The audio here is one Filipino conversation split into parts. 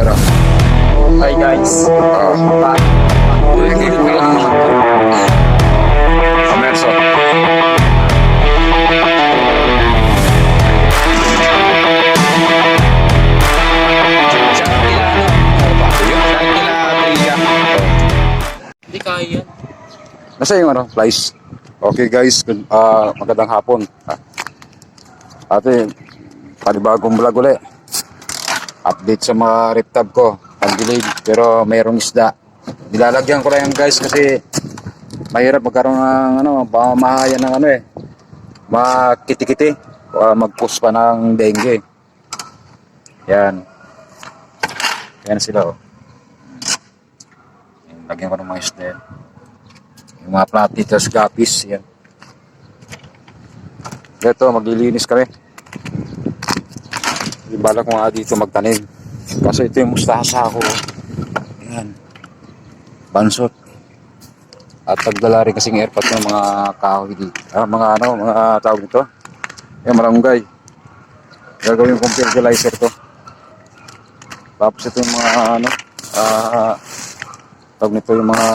Pero, Hi guys. ah, to. Amerso. Hindi kaya. Nasa yung ano, flies. Okay guys, ah, magandang hapon. Ah. Ate, panibagong vlog uli. Update sa mga riptab ko. Pang-delayed, pero mayroong isda. Nilalagyan ko lang yan guys kasi mahirap magkaroon ng ano, pamamahayan ng ano eh. Makiti-kiti. Uh, mag-push pa ng dengue. Yan. Yan sila oh. Yan, Lagyan ko ng mga isda yan. Yung mga platitas gapis, yan. Ito, maglilinis kami. Yung bala ko nga dito magtanim. Kasi ito yung mustasa ko. Yan. Bansot. At tagdala rin kasing airpot ng mga kahoy dito. Ah, mga ano, mga tawag nito. Yung malunggay. Gagawin kong fertilizer to. Tapos ito yung mga ano, ah, tawag nito yung mga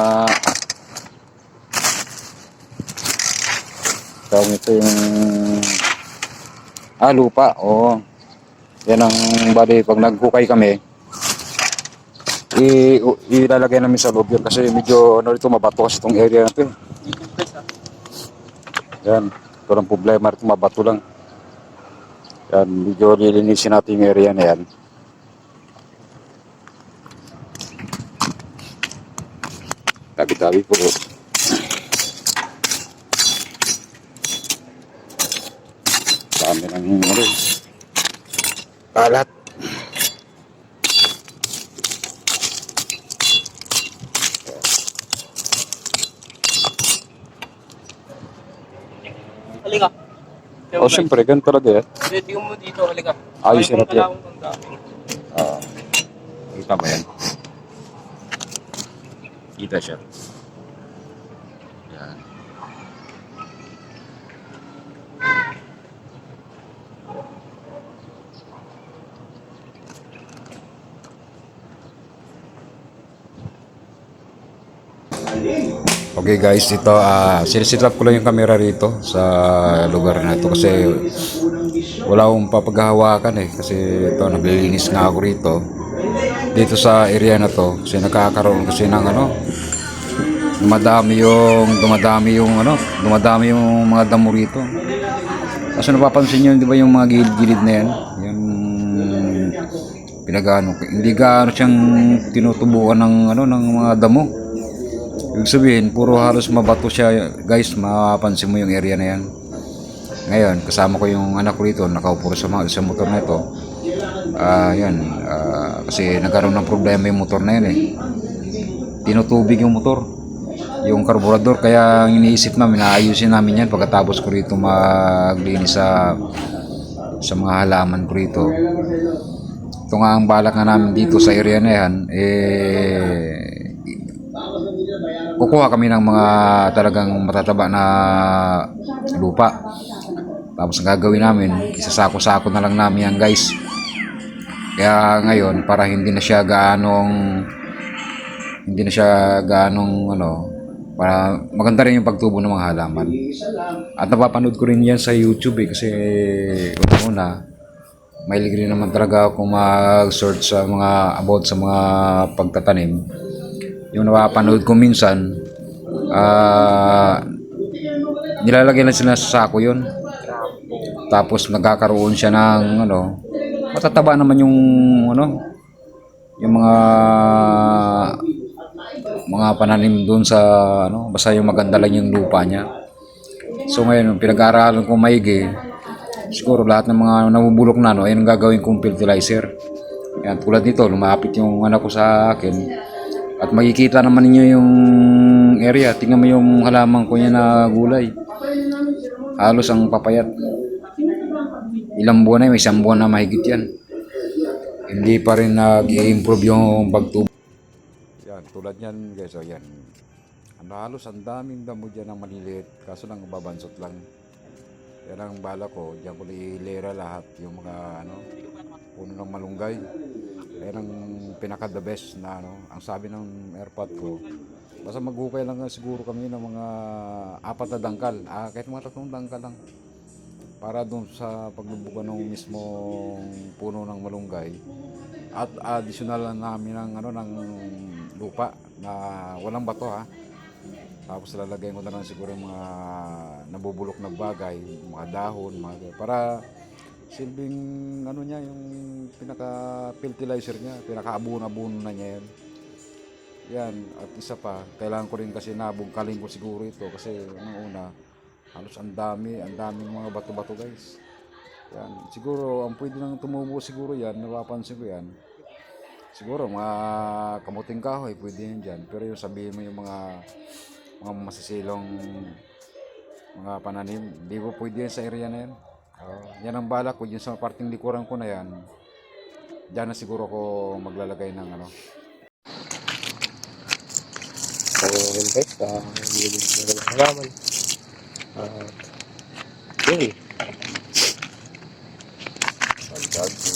tawag nito yung ah lupa oo yan ang bali pag naghukay kami i ilalagay namin sa loob yun kasi medyo ano rito mabato kasi itong area na to eh. yan ito lang problema rito mabato lang yan medyo lilinisin natin yung area na yan tabi-tabi po dami ng ano eh. Kalat Halika. oh syempre ganun talaga eh Ready mo dito, halika. Ayos yan, Tria. pangkalawang ang dami. Ah, kita ba yan? Kita siya. Okay guys, ito ah sinisit up ko lang yung camera rito sa lugar na ito kasi wala akong papaghahawakan eh. Kasi ito naglilinis nga ako rito. Dito sa area na to kasi nagkakaroon kasi ng ano dumadami yung dumadami yung ano dumadami yung mga damo rito. Kasi napapansin nyo di ba yung mga gilid-gilid na yan? Yung pinagano hindi gaano siyang tinutubuan ng ano ng mga damo Ibig sabihin, puro halos mabato siya. Guys, mapapansin mo yung area na yan. Ngayon, kasama ko yung anak ko rito, nakaupo sa, mga, sa motor na ito. Ah, yan. ah, kasi nagkaroon ng problema yung motor na yan eh. Tinutubig yung motor. Yung karburador, kaya iniisip namin, naayusin namin yan pagkatapos ko rito maglinis sa sa mga halaman ko rito. Ito nga ang balak nga namin dito sa area na yan, eh, kukuha kami ng mga talagang matataba na lupa. Tapos ang gagawin namin, isasako-sako na lang namin yan guys. Kaya ngayon, para hindi na siya gaanong hindi na siya gaanong ano, para maganda rin yung pagtubo ng mga halaman. At napapanood ko rin yan sa YouTube eh, kasi una, mahilig rin naman talaga ako mag-search sa mga about sa mga pagtatanim yung napapanood ko minsan, ah nilalagay lang sila sa sako yun. Tapos nagkakaroon siya ng ano, matataba naman yung ano, yung mga mga pananim doon sa ano, basta yung maganda lang yung lupa niya. So ngayon, pinag-aaralan ko maigi, siguro lahat ng mga nabubulok na, no, ayun ang gagawin kong fertilizer. Yan, tulad nito, lumapit yung anak ko sa akin, at makikita naman ninyo yung area. Tingnan mo yung halaman ko niya na gulay. Halos ang papayat. Ilang buwan na, may isang buwan na mahigit yan. Hindi pa rin nag-improve yung pagtubo. Yan, tulad yan guys, o yan. Ano, halos ang daming damo dyan ng maliliit, kaso lang babansot lang. Yan ang bala ko, diyan ko ilera lahat yung mga ano, puno ng malunggay. Yan ang pinaka the best na ano, ang sabi ng airpod ko. Basta maghukay lang siguro kami ng mga apat na dangkal. Ah, kahit mga tatlong dangkal lang. Para doon sa paglubukan ng mismong puno ng malunggay. At additional lang namin ng ano ng lupa na walang bato ha. Tapos lalagay ko na lang siguro mga nabubulok na bagay, mga dahon, mga para silbing ano niya yung pinaka fertilizer niya, pinaka abuno-abuno na niya yan. Yan, at isa pa, kailangan ko rin kasi nabungkalin ko siguro ito kasi nung una, halos ang dami, ang daming mga bato-bato guys. Yan, siguro ang pwede nang tumubo siguro yan, napapansin ko yan. Siguro mga kamuting kahoy, pwede yan dyan. Pero yung sabihin mo yung mga mga masisilong mga pananim, hindi po pwede yan sa area na yan. Oo, yan ang bala ko, yun sa parting likuran ko na yan. Diyan na siguro ko maglalagay ng ano, So, yun guys, uh, hindi na lang halaman. Uh, yun. Pagdag ko.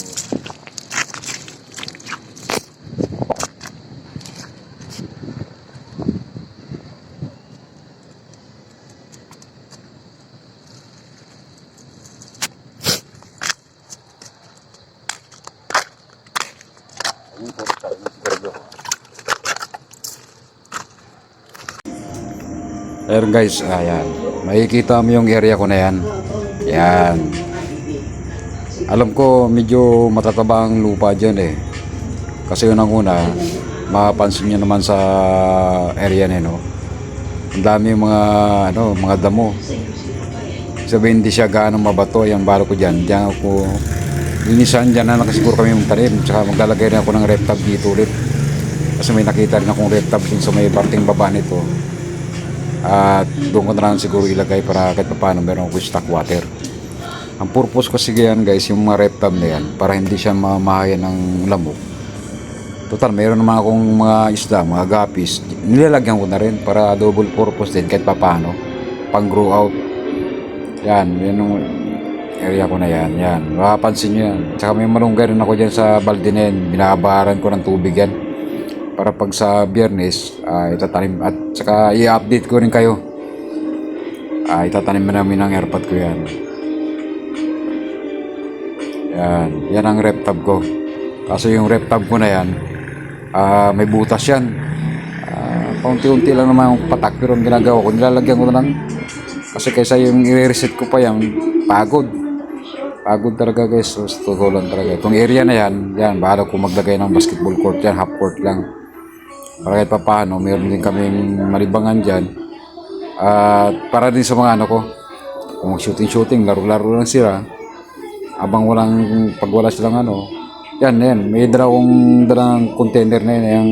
Ayun po, tayo ng sigarilyo ko. Ayan guys, ayan. Makikita mo yung area ko na yan. Yan. Alam ko medyo matataba ang lupa dyan eh. Kasi yun ang una, mapapansin nyo naman sa area na no? Ang dami mga, ano, mga damo. Sabihin hindi siya gaano mabato, yung balo ko dyan. Diyan ako, linisan dyan na nakasiguro kami yung tanim. Tsaka maglalagay rin ako ng reptab dito ulit. Kasi may nakita rin akong reptab dun sa may parting baba nito. At doon ko na lang siguro ilagay para kahit paano meron ako stock water. Ang purpose kasi yan guys, yung mga reptab na yan, para hindi siya mamahayan ng lamok. Total, mayroon naman akong mga isda, mga gapis. Nilalagyan ko na rin para double purpose din kahit paano. Pang grow out. Yan, yan yung area ko na yan. Yan, mapapansin nyo yan. Tsaka may malunggay rin ako dyan sa yan. Binabaran ko ng tubig yan. Para pag sa biyernes, ah, itatanim. At tsaka i-update ko rin kayo. Ah, itatanim na namin ng airpod ko yan. Yan, yan ang rep tab ko. Kaso yung rep tab ko na yan, ah, may butas yan. Ah, paunti-unti lang naman yung patak pero ang ginagawa ko, nilalagyan ko na lang. Kasi kaysa yung i-reset ko pa yan, pagod. Pagod talaga guys, so totoo lang talaga. Itong area na yan, yan, bahala ko maglagay ng basketball court yan, half court lang. Para kahit pa paano, meron din kaming malibangan dyan. At para din sa mga ano ko, kung shooting-shooting, laro-laro lang sila. Abang walang pag wala silang ano yan yan. May dala akong dalang container na yan yung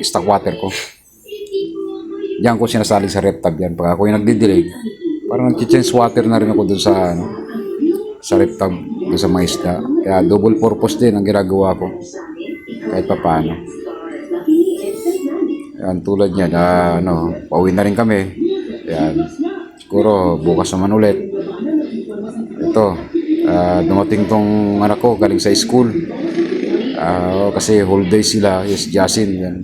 stock water ko. Yan ko sinasali sa rep tab yan. Pag ako yung nagdidilig parang nag-change water na rin ako dun sa ano sa rep tab dun sa mga isda. Kaya double purpose din ang ginagawa ko. Kahit pa paano yan tulad niya na ano pauwi na rin kami. Yan. Siguro bukas naman ulit. Ito ah, dumating tong anak ko galing sa school. Ah, kasi whole day sila yes Jasin yan.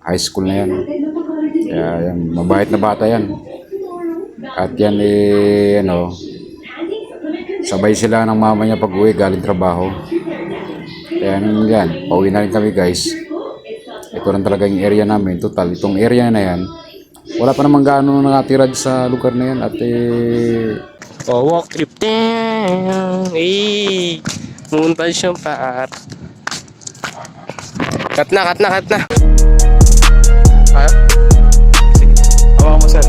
High school na yan. Kaya yan mabait na bata yan. At yan eh ano sabay sila ng mama niya pag uwi galing trabaho. Kaya yan pauwi na rin kami guys ito lang talaga yung area namin total itong area na yan wala pa naman gaano nakatira sa lugar na yan at eh Oh, walk trip. Damn! Eh! Montage yung par. Cut na, cut na, cut na. Ha? Sige. Hawa mo, sir.